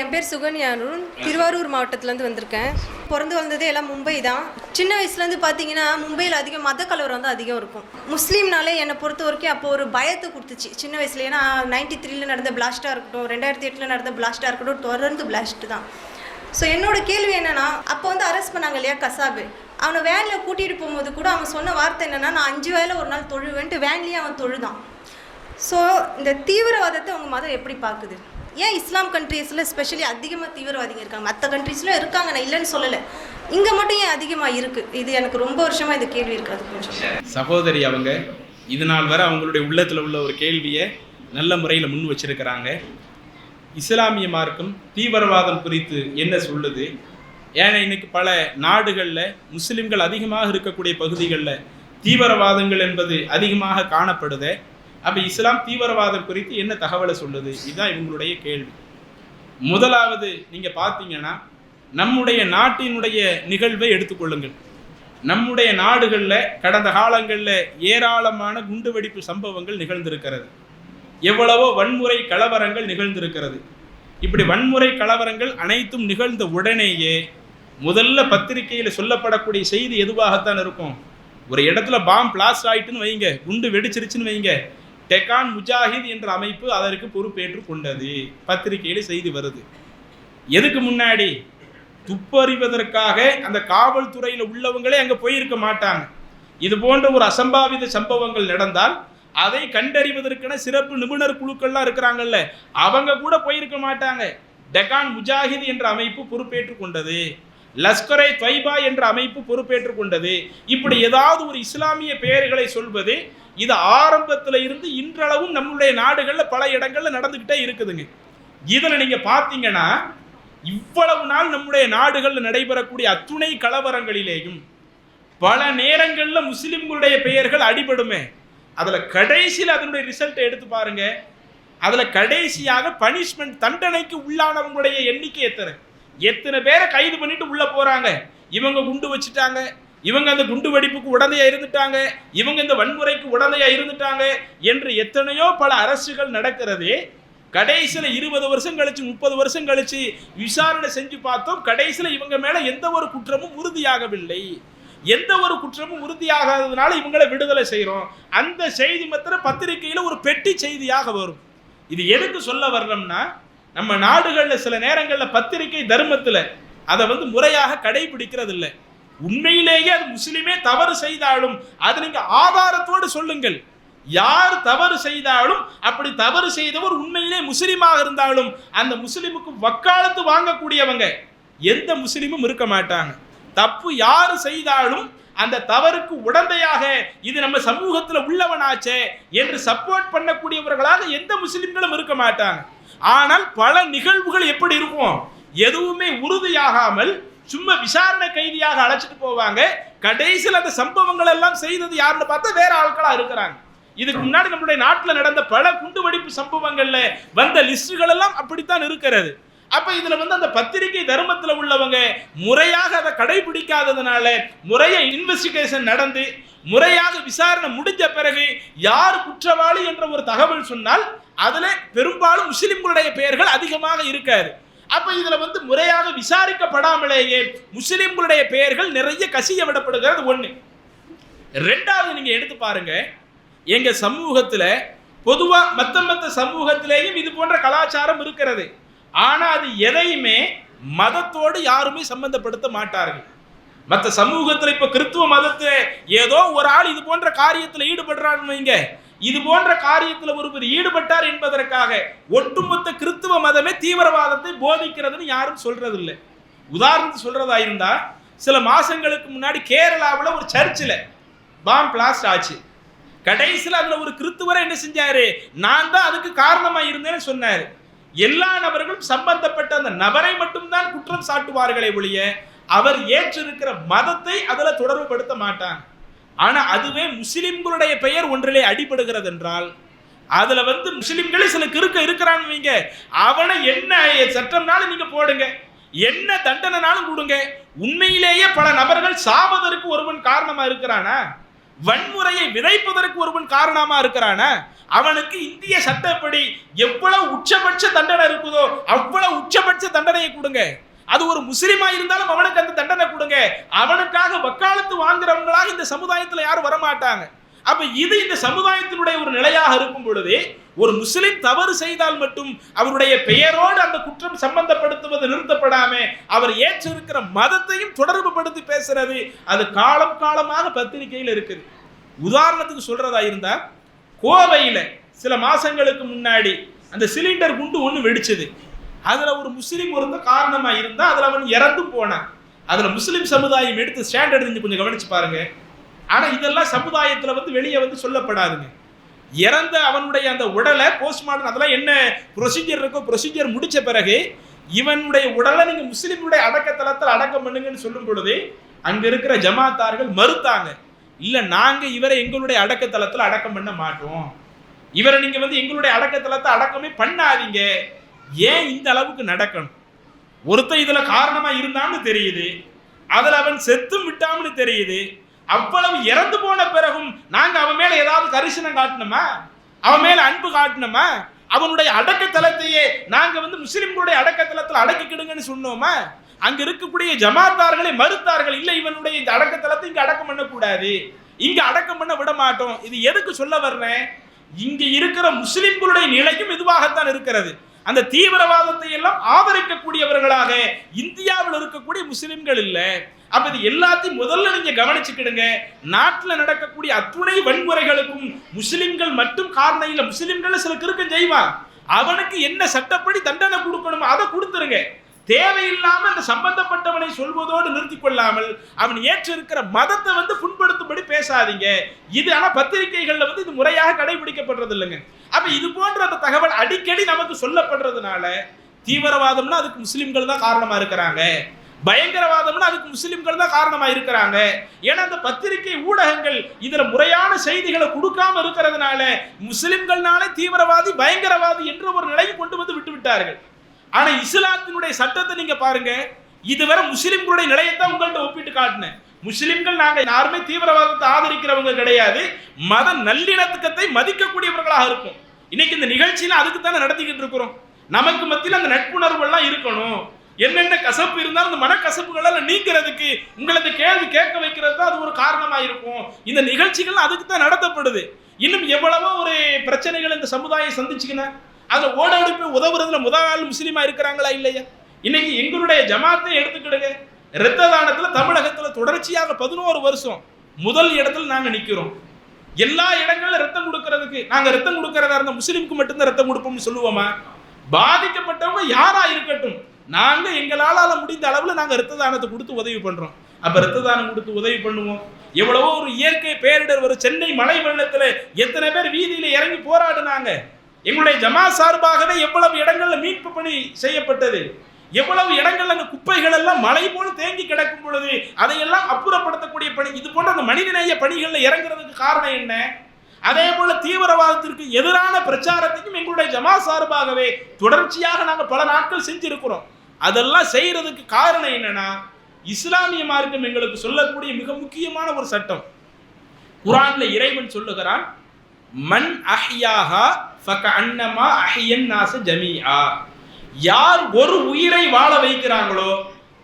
என் பேர் சுகன்யா அருண். திருவாரூர் மாவட்டத்துலேருந்து வந்திருக்கேன். பிறந்து வந்ததே எல்லாம் மும்பை தான். சின்ன வயசுலேருந்து பார்த்தீங்கன்னா மும்பையில் அதிகம் மத கலவரம் வந்து அதிகம் இருக்கும். முஸ்லீம்னாலே என்னை பொறுத்த வரைக்கும் அப்போ ஒரு பயத்தை கொடுத்துச்சு. சின்ன வயசுல ஏன்னா நைன்டி த்ரீல நடந்த பிளாஸ்ட்டாக இருக்கட்டும் ரெண்டாயிரத்தி எட்டில் நடந்த பிளாஸ்ட்டாக இருக்கட்டும் தொடர்ந்து பிளாஸ்ட் தான். ஸோ என்னோட கேள்வி என்னென்னா அப்போ வந்து அரெஸ்ட் பண்ணாங்க இல்லையா கசாபு? அவனை வேனில் கூட்டிகிட்டு போகும்போது கூட அவன் சொன்ன வார்த்தை என்னென்னா நான் அஞ்சு வேலை ஒரு நாள் தொழுவேன்ட்டு வேன்லேயே அவன் தொழுதான். ஸோ இந்த தீவிரவாதத்தை உங்கள் மதம் எப்படி பார்க்குது ஏன் இஸ்லாம் கண்ட்ரீஸில் ஸ்பெஷலி அதிகமாக தீவிரவாதிங்க இருக்காங்க? மற்ற கண்ட்ரீஸில் இருக்காங்க. நான் இல்லைன்னு சொல்லலை. இங்கே மட்டும் ஏன் அதிகமாக இருக்குது இது எனக்கு ரொம்ப வருஷமாக இந்த கேள்வி இருக்காது கொஞ்சம். சகோதரி அவங்க இது நாள் வரை அவங்களுடைய உள்ளத்தில் உள்ள ஒரு கேள்வியை நல்ல முறையில் முன் வச்சிருக்கிறாங்க. இஸ்லாமிய மார்க்கம் தீவிரவாதம் குறித்து என்ன சொல்லுது? ஏன்னா இன்னைக்கு பல நாடுகளில் முஸ்லிம்கள் அதிகமாக இருக்கக்கூடிய பகுதிகளில் தீவிரவாதங்கள் என்பது அதிகமாக காணப்படுது. அப்போ இஸ்லாம் தீவிரவாதம் குறித்து என்ன தகவலை சொல்லுது? இதுதான் இவங்களுடைய கேள்வி. முதலாவது நீங்கள் பார்த்தீங்கன்னா நம்முடைய நாட்டினுடைய நிகழ்வை எடுத்துக்கொள்ளுங்கள் நம்முடைய நாடுகளில் கடந்த காலங்களில் ஏராளமான குண்டுவெடிப்பு சம்பவங்கள் நிகழ்ந்திருக்கிறது. எவ்வளவோ வன்முறை கலவரங்கள் நிகழ்ந்திருக்கிறது. இப்படி வன்முறை கலவரங்கள் அனைத்தும் நிகழ்ந்த உடனேயே முதல்ல பத்திரிகையில் சொல்லப்படக்கூடிய செய்தி எதுவாகத்தான் இருக்கும்? ஒரு இடத்துல பாம் பிளாஸ்ட் ஆயிட்டுன்னு வைங்க குண்டு வெடிச்சிருச்சுன்னு வைங்க டெக்கான் முஜாஹித் என்ற அமைப்பு அதற்கு பொறுப்பேற்று கொண்டது. பத்திரிகையில் செய்தி வருது. எதுக்கு முன்னாடி? துப்பறிவதற்காக அந்த காவல்துறையில் உள்ளவங்களே அங்கே போயிருக்க மாட்டாங்க. இது போன்ற ஒரு அசம்பாவித சம்பவங்கள் நடந்தால் அதை கண்டறிவதற்கென சிறப்பு நிபுணர் குழுக்கள்லாம் இருக்கிறாங்கல்ல அவங்க கூட போயிருக்க மாட்டாங்க. டெக்கான் முஜாஹித் என்ற அமைப்பு பொறுப்பேற்று கொண்டது. லஷ்கரை தொய்பா என்ற அமைப்பு பொறுப்பேற்றுக் கொண்டது. இப்படி ஏதாவது ஒரு இஸ்லாமிய பெயர்களை சொல்வது இது ஆரம்பத்தில் இருந்து இன்றளவும் நம்மளுடைய நாடுகளில் பல இடங்களில் நடந்துக்கிட்டே இருக்குதுங்க. இதில் நீங்க பார்த்தீங்கன்னா இவ்வளவு நாள் நம்முடைய நாடுகளில் நடைபெறக்கூடிய அத்துணை கலவரங்களிலேயும் பல நேரங்களில் முஸ்லிம்களுடைய பெயர்கள் அடிபடுமே. அதில் கடைசியில் அதனுடைய ரிசல்ட்டை எடுத்து பாருங்க. அதில் கடைசியாக பனிஷ்மெண்ட் தண்டனைக்கு உள்ளானவங்களுடைய எண்ணிக்கை எத்தனை எத்தனை பேரை கைது பண்ணிட்டு உள்ள போறாங்க? இவங்க குண்டு வச்சுட்டாங்க. இவங்க அந்த குண்டு வெடிப்புக்கு உடந்தையா இருந்துட்டாங்க. இவங்க இந்த வன்முறைக்கு உடந்தையா இருந்துட்டாங்க என்று எத்தனையோ பல அரசுகள் நடக்கிறது. கடைசியில் இருபது வருஷம் கழிச்சு முப்பது வருஷம் கழிச்சு விசாரணை செஞ்சு பார்த்தோம். கடைசியில் இவங்க மேல எந்த ஒரு குற்றமும் உறுதியாகவில்லை. எந்த ஒரு குற்றமும் உறுதியாகாததுனால இவங்களை விடுதலை செய்கிறோம் அந்த செய்தி மத்திர பத்திரிகையில் ஒரு பெட்டி செய்தியாக வரும். இது எதுக்கு சொல்ல வர்றோம்னா நம்ம நாடுகளில் சில நேரங்களில் பத்திரிகை தர்மத்தில் அதை வந்து முறையாக கடைபிடிக்கிறது இல்லை உண்மையிலேயே அது முஸ்லிமே தவறு செய்தாலும் அது நீங்க ஆதாரத்தோடு சொல்லுங்கள். யார் தவறு செய்தாலும் அப்படி தவறு செய்தவர் உண்மையிலே முஸ்லீமாக இருந்தாலும் அந்த முஸ்லிமுக்கு வக்காலத்து வாங்கக்கூடியவங்க எந்த முஸ்லிமும் இருக்க மாட்டாங்க. தப்பு யார் செய்தாலும் அந்த தவறுக்கு உடந்தையாக இது நம்ம சமூகத்தில் உள்ளவனாச்சே என்று சப்போர்ட் பண்ணக்கூடியவர்களாக எந்த முஸ்லிம்களும் இருக்க மாட்டாங்க. ஆனால் பல நிகழ்வுகள் எப்படி இருக்கும்? எதுவுமே உறுதியாகாமல் சும்மா விசாரணை கைதியாக அழைச்சிட்டு போவாங்க. கடைசியில் அந்த சம்பவங்கள் எல்லாம் செய்தது யாருன்னு பார்த்தா வேற ஆட்களா இருக்கிறாங்க. இதுக்கு முன்னாடி நம்மளுடைய நாட்டில் நடந்த பல குண்டுவெடிப்பு சம்பவங்கள்ல வந்த லிஸ்டுகள் எல்லாம் அப்படித்தான் இருக்கிறது. அப்ப இதுல வந்து அந்த பத்திரிகை தர்மத்தில் உள்ளவங்க முறையாக அதை கடைபிடிக்காததுனால முறைய இன்வெஸ்டிகேஷன் நடந்து முறையாக விசாரணை முடிஞ்ச பிறகு யார் குற்றவாளி என்ற ஒரு தகவல் சொன்னால் அதில் பெரும்பாலும் முஸ்லிம்களுடைய பெயர்கள் அதிகமாக இருக்காது. அப்போ இதில் வந்து முறையாக விசாரிக்கப்படாமலேயே முஸ்லிம்களுடைய பெயர்கள் நிறைய கசிய விடப்படுகிறது ஒன்று ரெண்டாவது நீங்கள் எடுத்து பாருங்க. எங்கள் சமூகத்தில் பொதுவாக மற்ற மற்ற சமூகத்திலேயும் இது போன்ற கலாச்சாரம் இருக்கிறது. ஆனால் அது எதையுமே மதத்தோடு யாருமே சம்பந்தப்படுத்த மாட்டார்கள். மற்ற சமூகத்தில் இப்போ கிறித்துவ மதத்தில் ஏதோ ஒரு ஆள் இது போன்ற காரியத்தில் ஈடுபடுறான்னு வைங்க. இது போன்ற காரியத்தில் ஒருவர் ஈடுபட்டார் என்பதற்காக ஒட்டுமொத்த கிறித்துவ மதமே தீவிரவாதத்தை போதிக்கிறதுன்னு யாரும் சொல்றதில்லை. உதாரணத்துக்கு சொல்றதா இருந்தா சில மாசங்களுக்கு முன்னாடி கேரளாவில் ஒரு சர்ச்சில் பாம் பிளாஸ்ட் ஆச்சு. கடைசியில் அதில் ஒரு கிறித்துவரை என்ன செஞ்சாரு? நான் தான் அதுக்கு காரணமாக இருந்தேன்னு சொன்னார். எல்லா நபர்களும் சம்பந்தப்பட்ட அந்த நபரை மட்டும்தான் குற்றம் சாட்டுவார்களே ஒழிய அவர் ஏற்றிருக்கிற மதத்தை அதில் தொடர்புபடுத்த மாட்டாங்க. ஆனால் அதுவே முஸ்லிம்களுடைய பெயர் ஒன்றிலே அடிபடுகிறது என்றால் அதில் வந்து முஸ்லிம்களே சில கிறுக்க இருக்கிறான்னு வைங்க. அவனை என்ன சட்டம்னாலும் நீங்க போடுங்க. என்ன தண்டனைனாலும் கொடுங்க. உண்மையிலேயே பல நபர்கள் சாவதற்கு ஒருவன் காரணமா இருக்கிறானா? வன்முறையை விதைப்பதற்கு ஒருவன் காரணமா இருக்கிறானா? அவனுக்கு இந்திய சட்டப்படி எவ்வளவு உச்சபட்ச தண்டனை இருக்குதோ அவ்வளவு உச்சபட்ச தண்டனையை கொடுங்க. அது ஒரு முஸ்லீமா இருந்தாலும் அவனுக்கு அந்த தண்டனை கொடுங்க. அவனுக்காக வக்காலத்து வாங்குறவங்களாக இந்த சமுதாயத்துல யாரும் வரமாட்டாங்க. அப்ப இது இந்த சமுதாயத்தினுடைய ஒரு நிலையாக இருக்கும் பொழுது ஒரு முஸ்லிம் தவறு செய்தால் மட்டும் அவருடைய பெயரோடு அந்த குற்றம் சம்பந்தப்படுத்துவது நிறுத்தப்படாம அவர் ஏற்றிருக்கிற மதத்தையும் தொடர்பு படுத்தி பேசுறது அது காலம் காலமாக பத்திரிகையில் இருக்குது. உதாரணத்துக்கு சொல்றதா இருந்தா கோவையில சில மாசங்களுக்கு முன்னாடி அந்த சிலிண்டர் குண்டு ஒன்று வெடிச்சது. அதில் ஒரு முஸ்லீம் இருந்த காரணமாக இருந்தால் அதில் அவன் இறந்து போனான். அதில் முஸ்லீம் சமுதாயம் எடுத்து ஸ்டாண்ட் எடுத்து கொஞ்சம் கவனிச்சு பாருங்க. ஆனால் இதெல்லாம் சமுதாயத்தில் வந்து வெளியே வந்து சொல்லப்படாதுங்க. இறந்த அவனுடைய அந்த உடலை போஸ்ட்மார்டம் அதெல்லாம் என்ன ப்ரொசீஜர் இருக்கோ ப்ரொசீஜர் முடித்த பிறகு இவனுடைய உடலை நீங்கள் முஸ்லீமுடைய அடக்கத்தலத்தில் அடக்கம் பண்ணுங்கன்னு சொல்லும் பொழுது அங்கே இருக்கிற ஜமாத்தார்கள் மறுத்தாங்க. இல்லை நாங்கள் இவரை எங்களுடைய அடக்கத்தலத்தில் அடக்கம் பண்ண மாட்டோம். இவரை நீங்கள் வந்து எங்களுடைய அடக்கத்தலத்தை அடக்கமே பண்ணாதீங்க. ஏன் இந்த அளவுக்கு நடக்கணும்? ஒருத்தன் இதில் காரணமாக இருந்தான்னு தெரியுது. அதில் அவன் செத்தும் விட்டான்னு தெரியுது. அவ்வளவு இறந்து போன பிறகும் நாங்கள் அவன் மேலே ஏதாவது கரிசனம் காட்டணுமா? அவன் மேலே அன்பு காட்டணுமா? அவனுடைய அடக்கத்தலத்தையே நாங்கள் வந்து முஸ்லிம்களுடைய அடக்கத்தலத்தில் அடக்கிக்கிடுங்கன்னு சொன்னோமா? அங்கே இருக்கக்கூடிய ஜமாத்தார்களை மறுத்தார்கள். இல்லை இவனுடைய இந்த அடக்கத்தலத்தை இங்கே அடக்கம் பண்ணக்கூடாது. இங்கே அடக்கம் பண்ண விட மாட்டோம். இது எதுக்கு சொல்ல வர்றேன்? இங்கே இருக்கிற முஸ்லிம்களுடைய நிலையும் இதுவாகத்தான் இருக்கிறது. அந்த தீவிரவாதத்தை எல்லாம் ஆதரிக்கக்கூடியவர்களாக இந்தியாவில் இருக்கக்கூடிய முஸ்லிம்கள் இல்லை. அப்ப இது எல்லாத்தையும் முதல்ல நீங்க கவனிச்சுக்கிடுங்க. நாட்டில் நடக்கக்கூடிய அத்துணை வன்முறைகளுக்கும் முஸ்லிம்கள் மட்டும் காரணம் இல்லை. முஸ்லிம்கள் சில கிருக்கம் செய்வான் அவனுக்கு என்ன சட்டப்படி தண்டனை கொடுக்கணுமோ அதை கொடுத்துருங்க. தேவையில்லாமல் அந்த சம்பந்தப்பட்டவனை சொல்வதோடு நிறுத்தி கொள்ளாமல் அவன் ஏற்றிருக்கிற மதத்தை வந்து புண்படுத்தும்படி பேசாதீங்க. இது ஆனால் பத்திரிக்கைகளில் வந்து இது முறையாக கடைபிடிக்கப்படுறது இல்லைங்க அப்போ இது போன்ற அந்த தகவல் அடிக்கடி நமக்கு சொல்லப்படுறதுனால தீவிரவாதம்னா அதுக்கு முஸ்லீம்கள் தான் காரணமாக இருக்கிறாங்க. பயங்கரவாதம்னா அதுக்கு முஸ்லிம்கள் தான் காரணமா இருக்கிறாங்க. ஏன்னா அந்த பத்திரிகை ஊடகங்கள் இதுல முறையான செய்திகளை கொடுக்காம இருக்கிறதுனால முஸ்லிம்கள்னாலே தீவிரவாதி பயங்கரவாதி என்ற ஒரு நிலையை கொண்டு வந்து விட்டு விட்டார்கள். ஆனா இஸ்லாத்தினுடைய சட்டத்தை நீங்க பாருங்க. இதுவரை முஸ்லிம்களுடைய நிலையத்தான் உங்கள்கிட்ட ஒப்பிட்டு காட்டினேன். முஸ்லிம்கள் நாங்க யாருமே தீவிரவாதத்தை ஆதரிக்கிறவங்க கிடையாது. மத நல்லிணக்கத்தை மதிக்கக்கூடியவர்களாக இருக்கும் இன்னைக்கு இந்த நிகழ்ச்சியில அதுக்கு தானே நடத்திக்கிட்டு இருக்கிறோம். நமக்கு மத்தியில் அந்த நட்புணர்வு எல்லாம் இருக்கணும். என்னென்ன கசப்பு இருந்தாலும் அந்த மனக்கசப்புகள் நீக்கிறதுக்கு உங்களை இந்த கேள்வி கேட்க வைக்கிறது தான் அது ஒரு காரணமா இருக்கும். இந்த நிகழ்ச்சிகள் அதுக்கு தான் நடத்தப்படுது. இன்னும் எவ்வளவோ ஒரு பிரச்சனைகள் இந்த சமுதாயம் சந்திச்சுக்கணும் அதில் ஓட போய் உதவுறதுல முதல் ஆள் முஸ்லீமா இருக்கிறாங்களா இல்லையா? இன்னைக்கு எங்களுடைய ஜமாத்தை எடுத்துக்கிடுங்க. இரத்த தானத்துல தமிழகத்துல தொடர்ச்சியாக பதினோரு வருஷம் முதல் இடத்துல நாங்க நிக்கிறோம். எல்லா இடங்கள்ல ரத்தம் கொடுக்கறதுக்கு நாங்க ரத்தம் கொடுக்கறதா இருந்த முஸ்லீமுக்கு மட்டும்தான் ரத்தம் கொடுப்போம்னு சொல்லுவோமா? பாதிக்கப்பட்டவங்க யாரா இருக்கட்டும் நாங்க எங்களால முடிந்த அளவுல நாங்க ரத்த தானத்தை கொடுத்து உதவி பண்றோம். அப்ப ரத்த தானம் கொடுத்து உதவி பண்ணுவோம். எவ்வளவோ ஒரு இயற்கை பேரிடர் ஒரு சென்னை மலை வெள்ளத்துல எத்தனை பேர் வீதியில இறங்கி போராடினாங்க. எங்களுடைய ஜமா சார்பாகவே எவ்வளவு இடங்களில் மீட்பு பணி செய்யப்பட்டது? எவ்வளவு இடங்கள்ல அந்த குப்பைகள் எல்லாம் மலை போல தேங்கி கிடக்கும் பொழுது அதையெல்லாம் அப்புறப்படுத்தக்கூடிய பணி? இது போன்ற அந்த மனிதநேய பணிகளில் இறங்குறதுக்கு காரணம் என்ன? அதே போல தீவிரவாதத்திற்கு எதிரான பிரச்சாரத்தையும் எங்களுடைய ஜமா சார்பாகவே தொடர்ச்சியாக நாங்கள் பல நாட்கள் செஞ்சிருக்கிறோம். அதெல்லாம் செய்யறதுக்கு காரணம் என்னன்னா இஸ்லாமிய மார்க்கம் எங்களுக்கு சொல்லக்கூடிய மிக முக்கியமான ஒரு சட்டம். குரான்ல இறைவன் சொல்லுகிறான் மண் அஹ்யாஹா அன்னமா அஹியன் நாச ஜமியா யார் ஒரு உயிரை வாழ வைக்கிறாங்களோ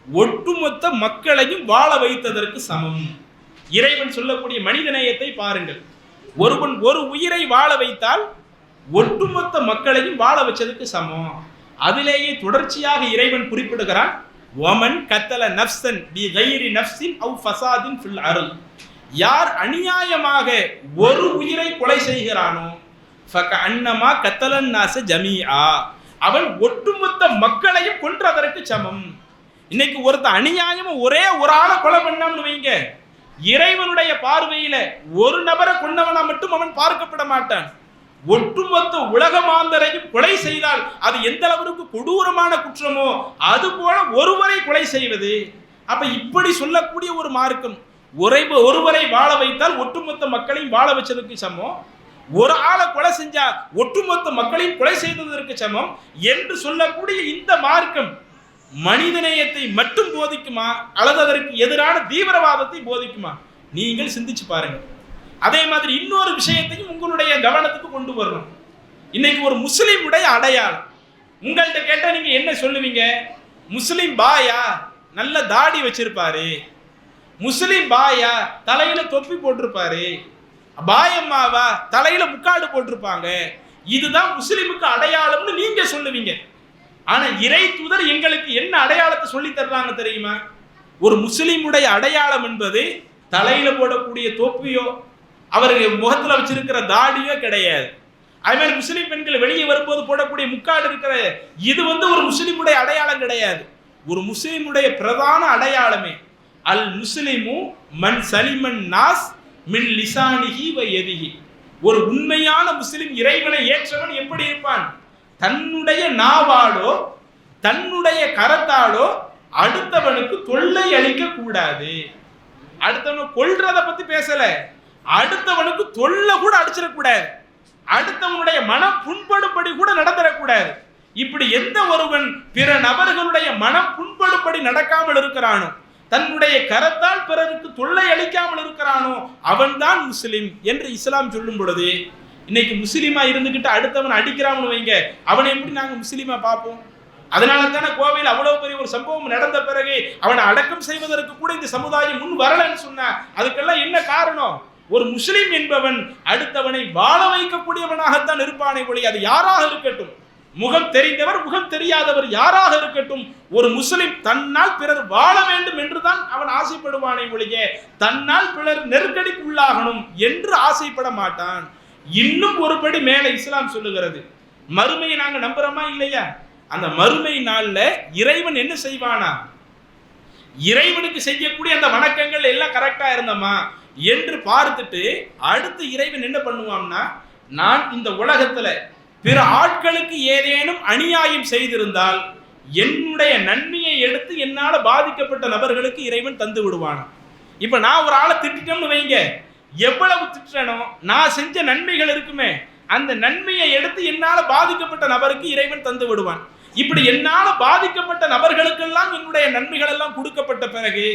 ஒட்டுமொத்த மக்களையும் வாழ வைத்ததற்கு சமம். இறைவன் சொல்லக்கூடிய மனிதநேயத்தை பாருங்கள். ஒருவன் ஒரு உயிரை வாழ வைத்தால் ஒட்டுமொத்த மக்களையும் வாழ வச்சதுக்கு சமம். அதிலேயே தொடர்ச்சியாக இறைவன் குறிப்பிடுகிறான் ஒமன் கத்தல நஃப்சன் பி கைரி நஃப்சின் அவு ஃபசாதின் ஃபில் அருள். யார் அநியாயமாக ஒரு உயிரை கொலை செய்கிறானோ அன்னமா கத்தலன் நாச ஜமியா அவன் ஒட்டுமொத்த மக்களையும் கொன்றதற்கு சமம். இன்னைக்கு ஒருத்த அநியாயமா ஒரே ஒரு ஆளை கொலை பண்ணான்னு வைங்க. இறைவனுடைய பார்வையில ஒரு நபரை கொண்டவனா மட்டும் அவன் பார்க்கப்பட மாட்டான். ஒட்டுமொத்த உலக மாந்தரையும் கொலை செய்தால் அது எந்த அளவிற்கு கொடூரமான குற்றமோ அது போல ஒருவரை கொலை செய்வது. அப்ப இப்படி சொல்லக்கூடிய ஒரு மார்க்கம் ஒரே ஒருவரை வாழ வைத்தால் ஒட்டுமொத்த மக்களையும் வாழ வச்சதுக்கு சமம். ஒரு ஆளை கொலை செஞ்சா ஒட்டுமொத்த மக்களையும் கொலை செய்ததற்கு சமம் என்று சொல்லக்கூடிய இந்த மார்க்கம் மனிதநேயத்தை மட்டும் போதிக்குமா? அல்லது அதற்கு எதிரான தீவிரவாதத்தை போதிக்குமா? நீங்கள் சிந்திச்சு பாருங்க. அதே மாதிரி இன்னொரு விஷயத்தையும் உங்களுடைய கவனத்துக்கு கொண்டு வரணும். இன்னைக்கு ஒரு முஸ்லீமுடைய அடையாளம். உங்கள்கிட்ட கேட்டால் நீங்கள் என்ன சொல்லுவீங்க? முஸ்லீம் பாயா? நல்ல தாடி வச்சிருப்பாரு. முஸ்லீம் பாயா தலையில தொப்பி போட்டிருப்பாரு. பாயம்மாவா தலையில முக்காடு போட்டிருப்பாங்க. இதுதான் முஸ்லிமுக்கு அடையாளம்னு நீங்க சொல்லுவீங்க. ஆனா இறை தூதர் எங்களுக்கு என்ன அடையாளத்தை சொல்லி தர்றாங்க தெரியுமா? ஒரு முஸ்லிமுடைய அடையாளம் என்பது தலையில போடக்கூடிய தொப்பியோ அவர் முகத்துல வச்சிருக்கிற தாடியோ கிடையாது. அதே மாதிரி பெண்கள் வெளியே வரும்போது போடக்கூடிய முக்காடு இருக்கிற இது வந்து ஒரு முஸ்லீமுடைய அடையாளம் கிடையாது. ஒரு முஸ்லீமுடைய பிரதான அடையாளமே. அல் முஸ்லிமு மன் சலிமன் நாஸ் மின் லிசானிகி வ எதிகி ஒரு உண்மையான முஸ்லிம் இறைவனை ஏற்றவன் எப்படி இருப்பான்? தன்னுடைய நாவாலோ தன்னுடைய கரத்தாலோ அடுத்தவனுக்கு தொல்லை அளிக்க கூடாது. அடுத்தவனை கொள்றத பத்தி பேசல. அடுத்தவனுக்கு தொல்லை கூட அடிச்சிடக்கூடாது அடுத்தவனுடைய மனம் புண்படும்படி கூட நடந்துடக்கூடாது இப்படி எந்த ஒருவன் பிற நபர்களுடைய மனம் புண்படும்படி நடக்காமல் இருக்கிறானோ தன்னுடைய கரத்தால் பிறருக்கு தொல்லை அளிக்காமல் இருக்கிறானோ அவன்தான் முஸ்லிம் என்று இஸ்லாம் சொல்லும் பொழுது இன்னைக்கு முஸ்லீமா இருந்துகிட்டு அடுத்தவன் அடிக்கிறான்னு வைங்க அவனை எப்படி நாங்கள் முஸ்லீமா பார்ப்போம்? அதனால தானே கோவையில் அவ்வளவு பெரிய ஒரு சம்பவம் நடந்த பிறகு அவனை அடக்கம் செய்வதற்கு கூட இந்த சமுதாயம் முன் வரலன்னு சொன்ன அதுக்கெல்லாம் என்ன காரணம்? ஒரு முஸ்லீம் என்பவன் அடுத்தவனை வாழ வைக்கக்கூடியவனாகத்தான் இருப்பானே ஒளி அது யாராக இருக்கட்டும். முகம் தெரிந்தவர் முகம் தெரியாதவர் யாராக இருக்கட்டும் ஒரு முஸ்லிம் தன்னால் பிறர் வாழ வேண்டும் என்றுதான் அவன் ஆசைப்படுவானே ஒழிய தன்னால் பிறர் நெருக்கடிக்கு உள்ளாகணும் என்று ஆசைப்பட மாட்டான். இன்னும் ஒருபடி மேலே இஸ்லாம் சொல்லுகிறது. மறுமையை நாங்க நம்புறோமா இல்லையா? அந்த மறுமை நாள்ல இறைவன் என்ன செய்வானா? இறைவனுக்கு செய்யக்கூடிய அந்த வணக்கங்கள் எல்லாம் கரெக்டா இருந்தமா என்று பார்த்துட்டு அடுத்து இறைவன் என்ன பண்ணுவான்னா நான் இந்த உலகத்துல பிற ஆட்களுக்கு ஏதேனும் அநியாயம் செய்திருந்தால் என்னுடைய நன்மையை எடுத்து என்னால் பாதிக்கப்பட்ட நபர்களுக்கு இறைவன் தந்து விடுவான்? இப்போ நான் ஒரு ஆளை திட்டம்னு வைங்க. எவ்வளவு திட்டனோ நான் செஞ்ச நன்மைகள் இருக்குமே அந்த நன்மையை எடுத்து என்னால் பாதிக்கப்பட்ட நபருக்கு இறைவன் தந்து விடுவான். இப்படி என்னால் பாதிக்கப்பட்ட நபர்களுக்கெல்லாம் என்னுடைய நன்மைகள் எல்லாம் கொடுக்கப்பட்ட பிறகு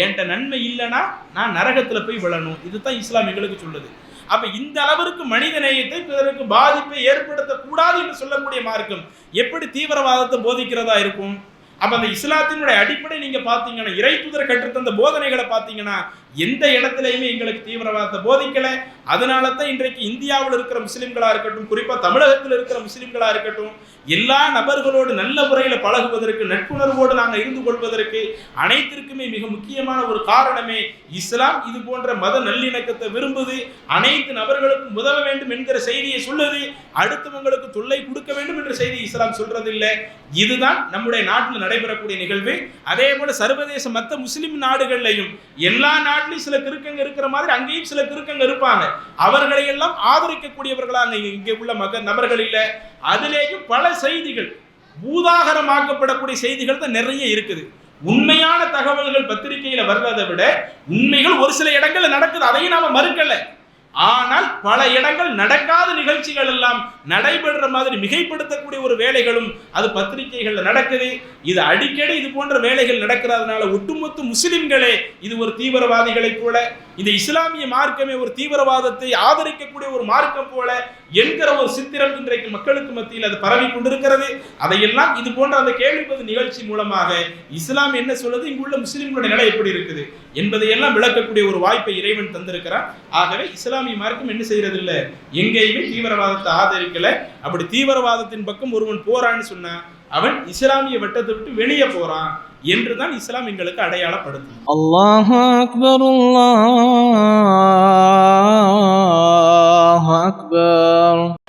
என்கிட்ட நன்மை இல்லைன்னா நான் நரகத்தில் போய் விழணும். இதுதான் இஸ்லாம் எங்களுக்கு சொல்லுது. அப்ப இந்த அளவிற்கு மனித நேயத்தை பிறருக்கு பாதிப்பை ஏற்படுத்தக்கூடாது என்று சொல்லக்கூடிய மார்க்கம் எப்படி தீவிரவாதத்தை போதிக்கிறதா இருக்கும்? அப்ப அந்த இஸ்லாத்தினுடைய அடிப்படை நீங்க பாத்தீங்கன்னா இறை தூதர் கற்றுத்தந்த போதனைகளை பாத்தீங்கன்னா எந்த இடத்துலையுமே எங்களுக்கு தீவிரவாதத்தை போதிக்கல. அதனால தான் இன்றைக்கு இந்தியாவில் இருக்கிற முஸ்லிம்களா இருக்கட்டும் குறிப்பா தமிழகத்தில் இருக்கிற முஸ்லிம்களா இருக்கட்டும் எல்லா நபர்களோடு நல்ல முறையில் பழகுவதற்கு நட்புணர்வோடு நாங்கள் இருந்து கொள்வதற்கு அனைத்திற்குமே மிக முக்கியமான ஒரு காரணமே இஸ்லாம். இது போன்ற மத நல்லிணக்கத்தை விரும்புது. அனைத்து நபர்களுக்கும் உதவ வேண்டும் என்கிற செய்தியை சொல்லுது. அடுத்தவங்களுக்கு தொல்லை கொடுக்க வேண்டும் என்ற செய்தி இஸ்லாம் சொல்றதில்லை. இதுதான் நம்முடைய நாட்டில் நடைபெறக்கூடிய நிகழ்வு. அதே போல சர்வதேச மற்ற முஸ்லிம் நாடுகள்லையும் எல்லா நாட்டிலையும் சில கிறுக்கங்க இருக்கிற மாதிரி அங்கேயும் சில கிருக்கங்க இருப்பாங்க. அவர்களை எல்லாம் ஆதரிக்கக்கூடியவர்களா அங்க இங்கே உள்ள மக நபர்கள் இல்லை அதிலேயும் பல செய்திகள் பூதாகரமாக்கப்படக்கூடிய செய்திகள் தான் நிறைய இருக்குது. உண்மையான தகவல்கள் பத்திரிகையில வர்றதை விட உண்மைகள் ஒரு சில இடங்கள்ல நடக்குது. அதையும் நாம மறுக்கலை. ஆனால் பல இடங்கள் நடக்காத நிகழ்ச்சிகள் எல்லாம் நடைபெறுற மாதிரி மிகைப்படுத்தக்கூடிய ஒரு வேலைகளும் அது பத்திரிகைகள்ல நடக்குது. இது அடிக்கடி இது போன்ற வேலைகள் நடக்கிறதுனால ஒட்டுமொத்த முஸ்லிம்களே இது ஒரு தீவிரவாதிகளை போல இந்த இஸ்லாமிய மார்க்கமே ஒரு தீவிரவாதத்தை ஆதரிக்கக்கூடிய ஒரு மார்க்கம் போல என்கிற ஒரு சித்திரம் இன்றைக்கு மக்களுக்கு மத்தியில் அது பரவி கொண்டிருக்கிறது. அதையெல்லாம் இது போன்ற அந்த கேள்விப்பது நிகழ்ச்சி மூலமாக இஸ்லாம் என்ன சொல்லுது? இங்குள்ள முஸ்லிம்களுடைய நிலை எப்படி இருக்குது? என்பதையெல்லாம் விளக்கக்கூடிய ஒரு வாய்ப்பை இறைவன் தந்திருக்கிறான். ஆகவே இஸ்லாமிய மார்க்கம் என்ன செய்யறது இல்லை எங்கேயுமே தீவிரவாதத்தை ஆதரிக்கல. அப்படி தீவிரவாதத்தின் பக்கம் ஒருவன் போறான்னு சொன்னா அவன் இஸ்லாமிய வட்டத்தை விட்டு வெளியே போறான். என்றுதான் இஸ்லாம் எங்களுக்கு அடையாளப்படுத்தும். அல்லாஹ் அக்பர் அல்லாஹ் அக்பர்.